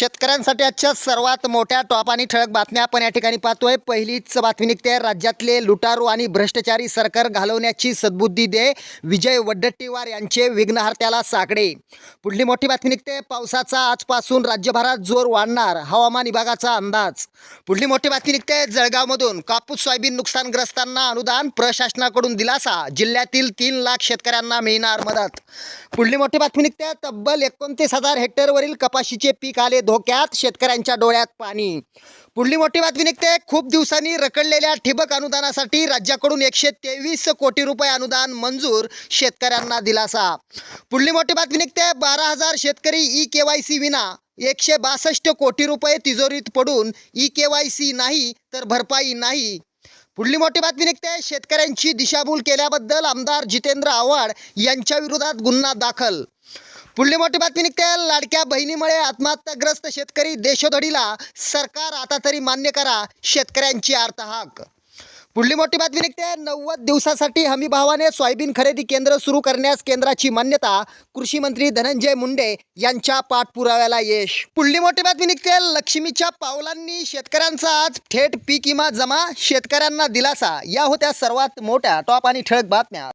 शेतकऱ्यांसाठी आजच्या सर्वात मोठ्या टॉप आणि ठळक बातम्या आपण या ठिकाणी पाहतोय. पहिलीच बातमी निघते. राज्यातले लुटारू आणि भ्रष्टाचारी सरकार घालवण्याची सद्बुद्धी दे. विजय वड्डट्टीवार यांचे विघ्नहर्त्याला साकडे. पुढली मोठी बातमी निघते. पावसाचा आजपासून राज्यभरात जोर वाढणार. हवामान विभागाचा अंदाज. पुढली मोठी बातमी निघते. जळगावमधून कापूस सोयाबीन नुकसानग्रस्तांना अनुदान प्रशासनाकडून दिलासा. जिल्ह्यातील तीन लाख शेतकऱ्यांना मिळणार मदत. पुढली मोठी बातमी निघते. तब्बल एकोणतीस हजार हेक्टरवरील कपाशीचे पीक आले धोक्यात शेतकऱ्यांच्या डोळ्यात पाणी. पुढली मोठी बातमी निघते. खूप दिवसांनी रखडलेल्या ठिबक अनुदानासाठी राज्याकडून एकशे तेवीस कोटी रुपये अनुदान मंजूर शेतकऱ्यांना दिलासा. पुढली मोठी बातमी निघते. बारा हजार शेतकरी ई के वाय सी विना एकशे बासष्ट कोटी रुपये तिजोरीत पडून ई के वाय सी नाही तर भरपाई नाही. पुढली मोठी बातमी निघते. शेतकऱ्यांची दिशाभूल केल्याबद्दल आमदार जितेंद्र आव्हाड यांच्या विरोधात गुन्हा दाखल. पुढली मोठी बातमी निघते. लाडक्या बहिणीमुळे आत्महत्याग्रस्त शेतकरी देशोधडीला सरकार आता तरी मान्य करा शेतकऱ्यांची आर्तहाक. पुढली मोठी बातमी निघते. नव्वद दिवसासाठी हमी भावाने सोयाबीन खरेदी केंद्र सुरू करण्यास केंद्राची मान्यता कृषी मंत्री धनंजय मुंडे यांच्या पाठपुराव्याला यश. पुढली मोठी बातमी निघते. लक्ष्मीच्या पावलांनी शेतकऱ्यांचा आज थेट पीक विमा जमा शेतकऱ्यांना दिलासा. या होत्या सर्वात मोठ्या टॉप आणि ठळक बातम्या.